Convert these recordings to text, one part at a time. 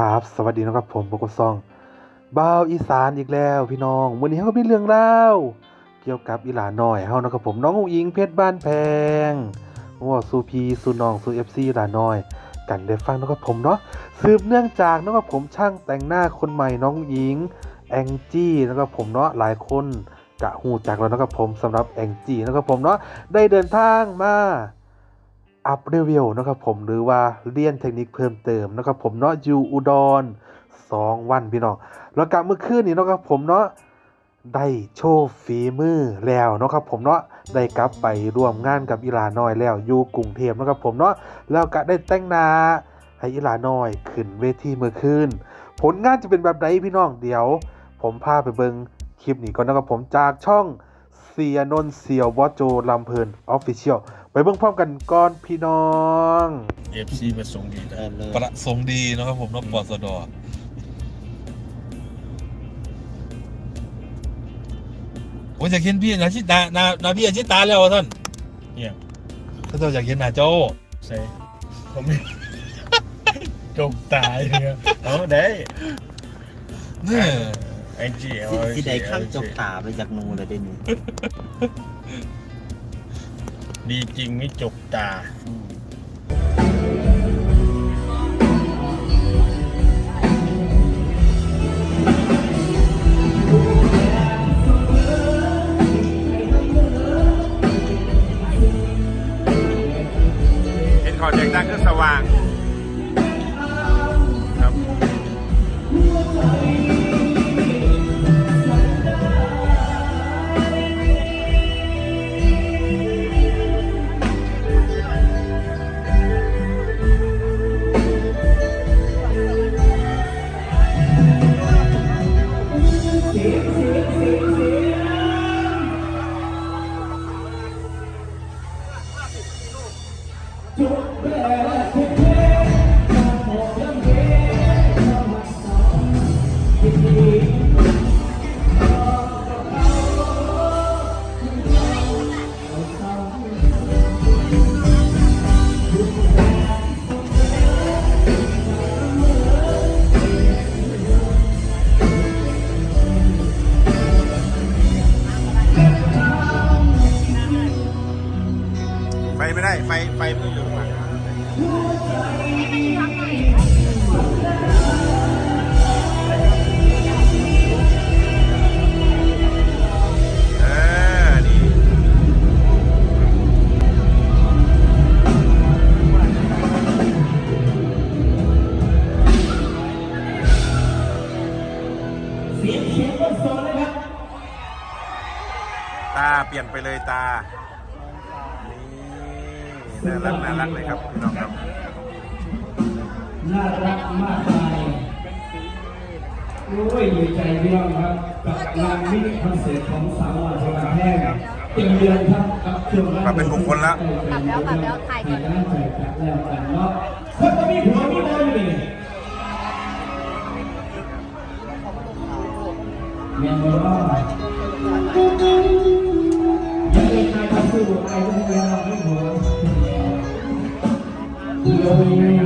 ครับ สวัสดีนะครับผมโบกซองบ่าวอีสานอีกแล้วพี่น้องวันนี้เขาก็มีเรื่องเล่าเกี่ยวกับอีหลาน้อยเฮานะครับผมน้องอุ๋งอิงเพชรบ้านแพงว่าสูพีสูน้องสูเอฟซีหลาน้อย กันได้ฟังนะครับผมเนาะสืบเนื่องจากนะครับผมช่างแต่งหน้าคนใหม่น้องอุ๋งอิงแองจี้นะครับผมเนาะหลายคนกะหูจักแล้วนะครับผมสำหรับแองจี้นะครับผมเนาะได้เดินทางมา อัพเรเวลนะครับผมหรือว่าเรียนเทคนิคเพิ่มเติมนะครับผมเนาะอยู่อุดร2วันพี่น้องแล้วกลับเมื่อคืนนี้นะครับผมเนาะได้โชว์ฝีมือแล้วนะครับผมเนาะได้กลับไปร่วมงานกับอีหลาน้อยแล้วอยู่กรุงเทพนะครับผมเนาะแล้วก็ได้แต่งหน้าให้อีหลาน้อยขึ้นเวทีเมื่อคืนผลงานจะเป็นแบบไหนพี่น้องเดี๋ยว ผมพาไปเบิงคลิปนี้ก่อนนะครับผมจากช่อง เสียนนเสียววอโจลำเพลินออฟฟิเชียลไปเบิ่งพร้อมกันก่อนพี่น้องเอฟซีประสงค์ดีนะเออเลยประสงค์ดีนะครับผมน้องปอสดอโอ้ยอยากเห็นพี่นาชิตานานาพี่อาชิตาแล้วท่านเนี่ยถ้าเราอยากเห็นหน้าโจ้ใช่ผมจบตายเนี่ยเอาได้เนี่ย ไอ้จีเอาสิสิได้ข้ามจกตาไปจากนูเลยเด่นดีจริงไม่จบตาเไฟไม่ได้ ไฟ ไฟไม่อยู่มาเออนี่ตาเปลี่ยนไปเลยตา นี่น่ารักน่ารักเลยครับพี่น้องครับน่ารักมากมายโอ้ยดีใจพี่น้องครับกับงานมินิคอนเสิร์ตของสาวหวานพลังแห้งเต็มเดือนครับกับช่วงมาเป็นบุคคลแล้วกลับแล้วกลับแล้วถ่ายก่อนให้กำลังใจกันแล้วกันเนาะคนจะมีผัวมีเมียอยู่นี่เมียบอกว่าอย่าเล่นนายทำสู้ไอ้ต้องเมียเรา ไ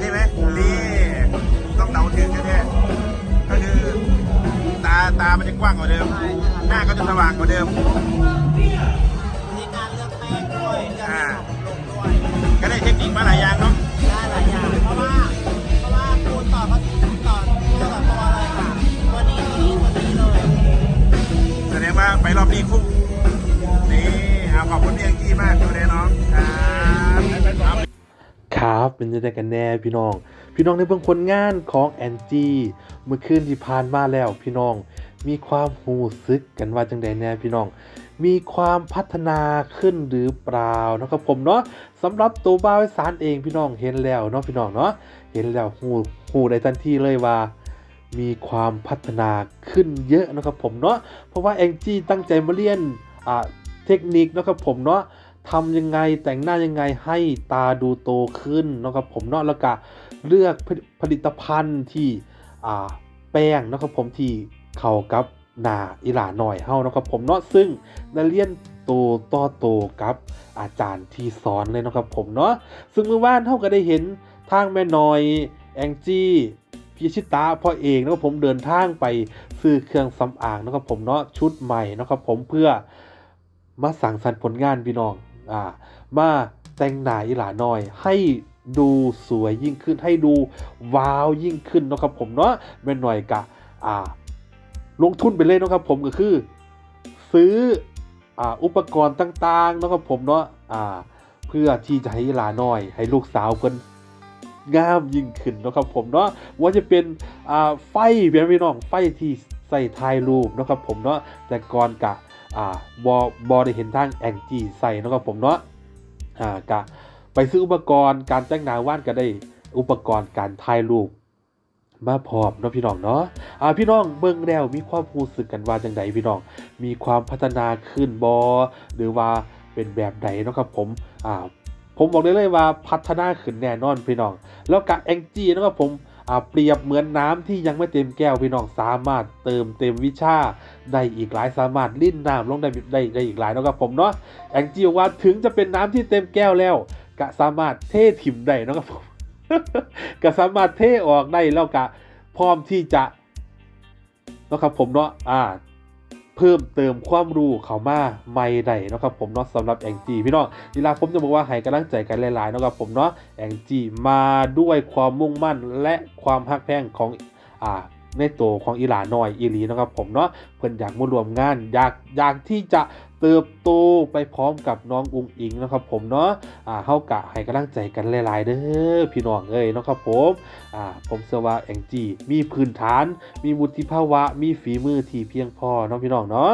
ใช่ไหมนี่ต้องเดาถึงแท้ๆก็คือตาตามันจะกว้างกว่าเดิม หน้าก็จะสว่างกว่าเดิมมีการเลือกแป้งด้วยเลือกลูกด้วยก็ได้เทคนิคมาหลายอย่างเนาะได้หลายอย่างเพราะว่าเพราะว่าคูณต่อภาษีต่อตัวต่อตัวเลยวัวนี้ตัวัวนี้เลยแสดงว่าไปรอบนี้คู่ เป็นยังไงกันแน่พี่น้อง พี่น้องในเบื้องผลงานของแอนจีเมื่อคืนที่ผ่านมาแล้วพี่น้อง มีความหูซึกกันว่าจังใดแน่พี่น้อง มีความพัฒนาขึ้นหรือเปล่านะครับผมเนาะสำหรับตัวบ้าวสารเองพี่น้องเห็นแล้วเนาะพี่น้องเนาะเห็นแล้วหูหูได้ทันทีเลยว่ามีความพัฒนาขึ้นเยอะนะครับผมเนาะเพราะว่าแองจี้ตั้งใจมาเรียนอ่าเทคนิคนะครับผมเนาะ ทำยังไงแต่งหน้ายังไงให้ตาดูโตขึ้นนะครับผมเนาะแล้วก็เลือกผลิตภัณฑ์ที่แป้งนะครับผมที่เข้ากับหน้าอีหลาหน่อยเฮานะครับผมเนาะซึ่งได้เรียนโตต่อโตกับอาจารย์ที่สอนเลยนะครับผมเนาะซึ่งเมื่อวานเฮาก็ได้เห็นทางแม่น้อยแองจี้พิชิตาพ่อเองนะครับผมเดินทางไปซื้อเครื่องสำอางนะครับผมเนาะชุดใหม่นะครับผมเพื่อมาสั่งสรรค์ผลงานพี่น้อง อ่ามาแต่งหน้าอีหลาน้อย ให้ดูสวยยิ่งขึ้นให้ดูว้าวยิ่งขึ้นนะครับผมเนาะแม่หน่อยกะอ่าลงทุนไปเลยนะครับผมก็คือ ซื้ออ่าอุปกรณ์ต่างๆนะครับผมเนาะอ่าเพื่อที่จะให้อีหลาน้อย ให้ลูกสาวเพิ่นงามยิ่งขึ้นนะครับผมเนาะว่าจะเป็นอ่าไฟเพียพี่น้องไฟที่ใส่ถ่ายรูปนะครับผมเนาะแต่ก่อนกะ อ่าบอบอได้เห็นทางแองจีใส่นะครับผมเนาะอ่ากะไปซื้ออุปกรณ์การแต่งหน้าว่านก็ได้อุปกรณ์การถ่ายรูปมาพร้อมเนาะพี่น้องเนาะอ่าพี่น้องเบิ่งแล้วมีความรู้สึกกันว่าจังไดพี่น้อง มีความพัฒนาขึ้นบอหรือว่าเป็นแบบใดเนาะครับผมอ่าผมบอกได้เลยว่าพัฒนาขึ้นแน่นอนพี่น้อง แล้วกะแองจีนะครับผม เปรียบเหมือนน้ำที่ยังไม่เต็มแก้วพี่น้องสามารถเติมเต็มวิชาได้อีกหลายสามารถลิ้นน้ำลงได้ได้ได้อีกหลายนะครับผมเนาะแองจีว่าถึงจะเป็นน้ำที่เต็มแก้วแล้ว ก็สามารถเทถิ่มได้นะครับผมก็สามารถเทออกได้แล้วก็พร้อมที่จะนะครับผมเนาะอ่า เพิ่มเติมความรู้เขามาใหม่ได้นะครับผมเนาะสำหรับแองจีพี่น้องทีลาผมจะบอกว่าให้กำลังใจกันหลายๆนะครับผมเนาะแองจีมาด้วยความมุ่งมั่นและความฮักแพงของอ่า ในตัวของอีหลานอยอีหลีนะครับผมเนาะเพิ่อนอยากมารวมงาน อยากอยากที่จะเติบโตไปพร้อมกับน้องอุงอิงนะครับผมเนาะอ่าเฮากะให้กำลังใจกันหลาย ๆ เด้อพี่น้องเอ้ยนะครับผมอ่าผมเสว่าแองจีมีพื้นฐาน มีวุฒิภาวะ มีฝีมือที่เพียงพอเนาะพี่น้องเนาะ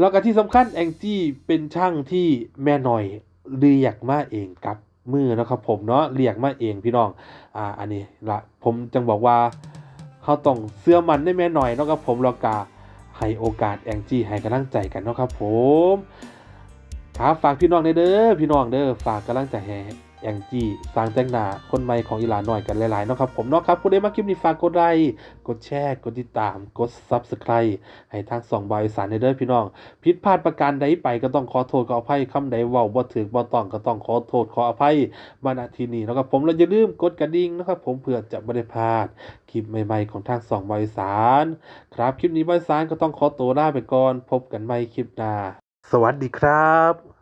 แล้วก็ที่สำคัญแองจี้เป็นช่างที่แม่หน่อยเรียกมาเองกับมือนะครับผมเนาะเรียกมาเองพี่น้องอ่าอันนี้ละผมจังบอกว่า เขาต้องเสื้อมันได้แม่หน่อยเนาะครับผมแล้วกาให้โอกาสแองจี้ให้กำลังใจกันเนาะครับผมครับฝากพี่น้องเด้อพี่น้องเด้อฝากกำลังใจให้ แองจี้สางแต่งหนาคนใหม่ของอีหลาหน่อยกันหลายๆนะครับผมเนาะครับผู้ใดมาคลิปนี้ฝากกดไลค์กดแชร์กดติดตามกด Subscribe ให้ทางสองบอยสารเด้อพี่น้อง ผิดพลาดประการใดไปก็ต้องขอโทษขออภัยคำใดเว้าบ่ถึกบ่ต้องก็ต้องขอโทษขออภัยมาณที่นี้นะครับผมแล้วอย่าลืมกดกระดิ่งนะครับผมเพื่อจะไม่ได้พลาดคลิปใหม่ ๆ ของทางสองบอยสารครับคลิปนี้บอยสารก็ต้องขอตัวลาไปก่อนพบกันใหม่คลิปหน้าสวัสดีครับ